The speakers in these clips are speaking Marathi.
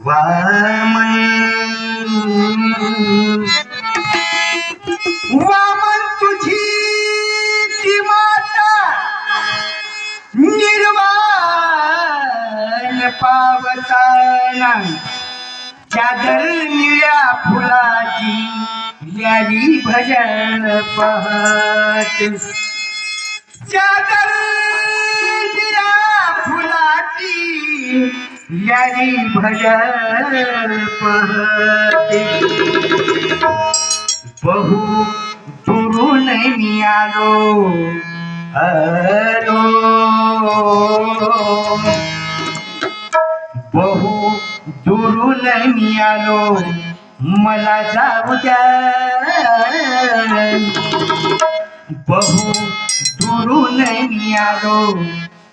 वामन वामन तुझी ती माता निर्वाण पावताना चादर निळ्या फुलाची यादी भजन पहत. चादर यारी याली भजन पहते बहु दुरून मी आलो आलो। बहु दुरून मी आलो मला जाऊ द्या। बहु दुरून मी आलो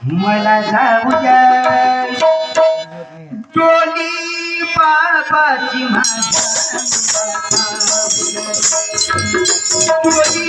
मला जाऊ द्या टोली बाबाची माझ्या टोली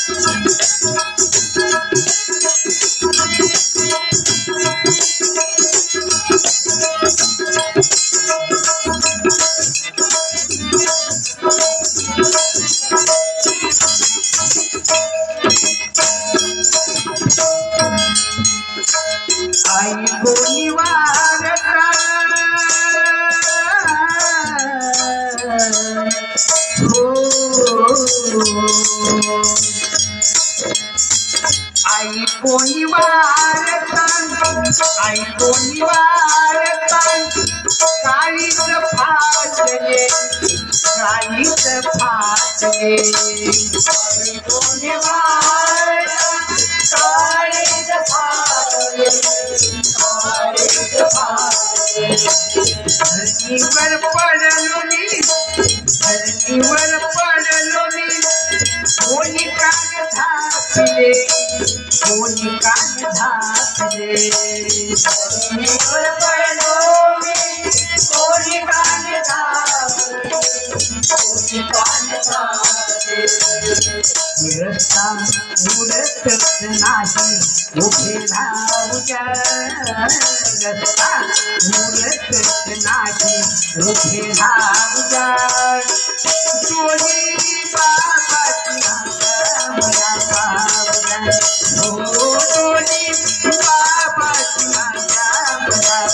आई कोणी आई कोणी वारता काळीच फाटले काळीच फाटले. आई कोणी काळीच फाटले काळीच फाटले. धरणीवर नाही उभे राहूया रस्ता उडतच नाही उभे राहूया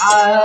Oh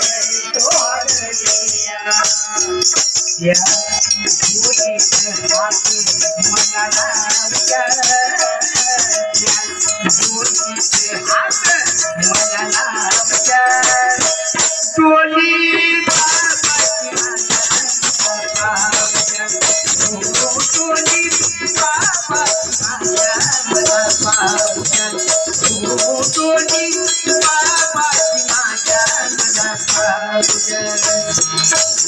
yang you is happy, my.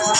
Oh,